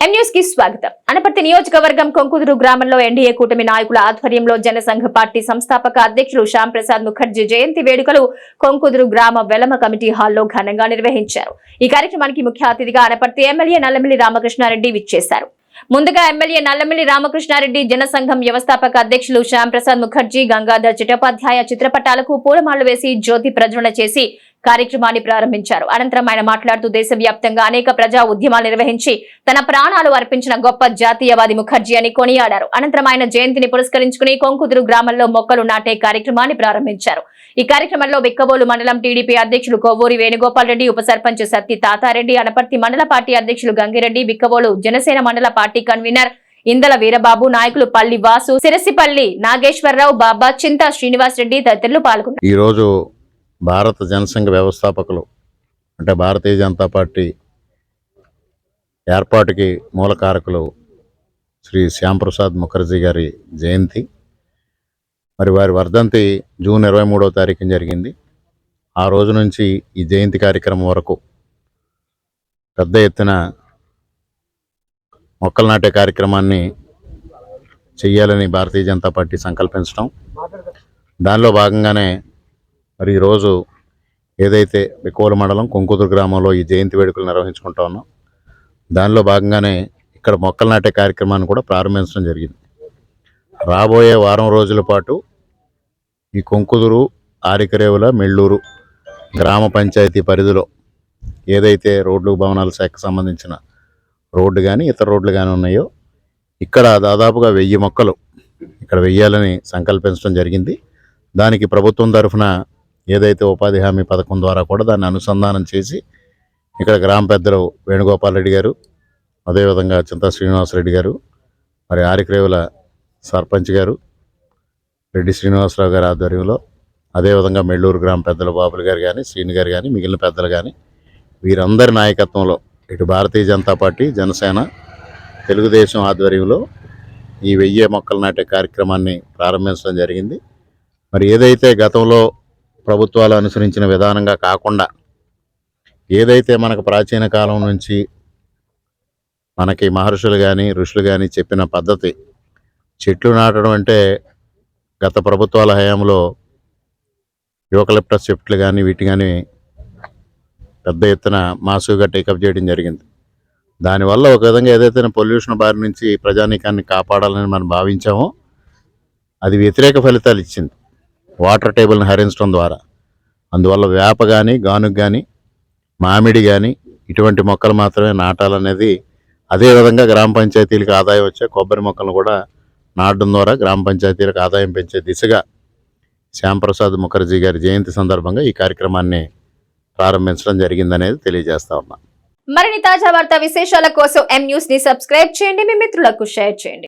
కి స్వాగతం. అనపర్తి నియోజకవర్గం కొంకుదురు గ్రామంలో ఎన్డీఏ కూటమి నాయకుల ఆధ్వర్యంలో జనసంఘ పార్టీ సంస్థాపక అధ్యక్షులు శ్యామ్ ప్రసాద్ ముఖర్జీ జయంతి వేడుకలు కొంకుదురు గ్రామ వెలమ కమిటీ హాల్లో ఘనంగా నిర్వహించారు. ఈ కార్యక్రమానికి ముఖ్య అతిథిగా అనపర్తి ఎమ్మెల్యే నల్లమిల్లి రామకృష్ణారెడ్డి విచ్చేశారు. ముందుగా ఎమ్మెల్యే నల్లమిల్లి రామకృష్ణారెడ్డి జనసంఘం వ్యవస్థాపక అధ్యక్షులు శ్యామ్ ప్రసాద్ ముఖర్జీ గంగాధర్ చటోపాధ్యాయ చిత్రపటాలకు పూలమాలు వేసి జ్యోతి ప్రజ్వలన చేసి కార్యక్రమాన్ని ప్రారంభించారు. అనంతరం ఆయన మాట్లాడుతూ దేశవ్యాప్తంగా అనేక ప్రజా ఉద్యమాలు నిర్వహించి తన ప్రాణాలు అర్పించిన గొప్ప జాతీయవాది ముఖర్జీ అని కొనియాడారు. అనంతరం ఆయన జయంతిని పురస్కరించుకుని కొంకుదురు గ్రామంలో మొక్కలు నాటే కార్యక్రమాన్ని ప్రారంభించారు. ఈ కార్యక్రమంలో బిక్కబోలు మండలం టీడీపీ అధ్యక్షులు కొవ్వూరి వేణుగోపాల్ రెడ్డి ఉప సర్పంచ్ సత్తి తాతారెడ్డి అనపర్తి మండల పార్టీ అధ్యక్షులు గంగిరెడ్డి బిక్కబోలు జనసేన మండల పార్టీ కన్వీనర్ ఇందల వీరబాబు నాయకులు పల్లి వాసు సిరసిపల్లి నాగేశ్వరరావు బాబా చింతా శ్రీనివాస్ రెడ్డి తదితరులు పాల్గొన్నారు. ఈరోజు భారత జనసంఘ వ్యవస్థాపకులు అంటే భారతీయ జనతా పార్టీ ఏర్పాటుకి మూలకారకులు శ్రీ శ్యాంప్రసాద్ ముఖర్జీ గారి జయంతి. మరి వారి వర్ధంతి జూన్ ఇరవై మూడవ తారీఖున జరిగింది. ఆ రోజు నుంచి ఈ జయంతి కార్యక్రమం వరకు పెద్ద ఎత్తున మొక్కలు నాటే కార్యక్రమాన్ని చేయాలని భారతీయ జనతా పార్టీ సంకల్పించడం. దానిలో భాగంగానే మరి ఈరోజు ఏదైతే బికోల మండలం కొంకుదురు గ్రామంలో ఈ జయంతి వేడుకలు నిర్వహించుకుంటా ఉన్నాం దానిలో భాగంగానే ఇక్కడ మొక్కలు నాటే కార్యక్రమాన్ని కూడా ప్రారంభించడం జరిగింది. రాబోయే వారం రోజుల పాటు ఈ కొంకుదురు ఆరికరేవుల మెళ్ళూరు గ్రామ పంచాయతీ పరిధిలో ఏదైతే రోడ్లు భవనాల శాఖకు సంబంధించిన రోడ్డు కానీ ఇతర రోడ్లు కానీ ఉన్నాయో ఇక్కడ దాదాపుగా వెయ్యి మొక్కలు ఇక్కడ వెయ్యాలని సంకల్పించడం జరిగింది. దానికి ప్రభుత్వం తరఫున ఏదైతే ఉపాధి హామీ పథకం ద్వారా కూడా దాన్ని అనుసంధానం చేసి ఇక్కడ గ్రామ పెద్దలు వేణుగోపాల్ రెడ్డి గారు అదేవిధంగా చింతా శ్రీనివాసరెడ్డి గారు మరి ఆరిక్రేవుల సర్పంచ్ గారు రెడ్డి శ్రీనివాసరావు గారి ఆధ్వర్యంలో అదేవిధంగా మెళ్ళూరు గ్రామ పెద్దల బాబులు గారు కానీ శ్రీని గారు కానీ మిగిలిన పెద్దలు కానీ వీరందరి నాయకత్వంలో ఇటు భారతీయ జనతా పార్టీ జనసేన తెలుగుదేశం ఆధ్వర్యంలో ఈ వెయ్యి మొక్కలు నాటే కార్యక్రమాన్ని ప్రారంభించడం జరిగింది. మరి ఏదైతే గతంలో ప్రభుత్వాలు అనుసరించిన విధానంగా కాకుండా ఏదైతే మనకు ప్రాచీన కాలం నుంచి మనకి మహర్షులు కానీ ఋషులు కానీ చెప్పిన పద్ధతి చెట్లు నాటడం అంటే గత ప్రభుత్వాల హయాంలో యువకలిప్టస్ చెట్లు కానీ వీటి కానీ పెద్ద ఎత్తున మాసుగా టేకప్ చేయడం జరిగింది. దానివల్ల ఒక విధంగా ఏదైతే పొల్యూషన్ బారి నుంచి ప్రజానీకాన్ని కాపాడాలని మనం భావించామో అది వ్యతిరేక ఫలితాలు ఇచ్చింది. వాటర్ టేబుల్ని హరించడం ద్వారా. అందువల్ల వేప కానీ గానుగ కానీ మామిడి కానీ ఇటువంటి మొక్కలు మాత్రమే నాటాలనేది అదేవిధంగా గ్రామ పంచాయతీలకు ఆదాయం వచ్చే కొబ్బరి మొక్కలను కూడా నాటడం ద్వారా గ్రామ పంచాయతీలకు ఆదాయం పెంచే దిశగా శ్యాంప్రసాద్ ముఖర్జీ గారి జయంతి సందర్భంగా ఈ కార్యక్రమాన్ని ప్రారంభించడం జరిగిందనేది తెలియజేస్తా ఉన్నా. మరిన్ని తాజా వార్తా విశేషాల కోసం ఎం న్యూస్ని సబ్స్క్రైబ్ చేయండి. మీ మిత్రులకు షేర్ చేయండి.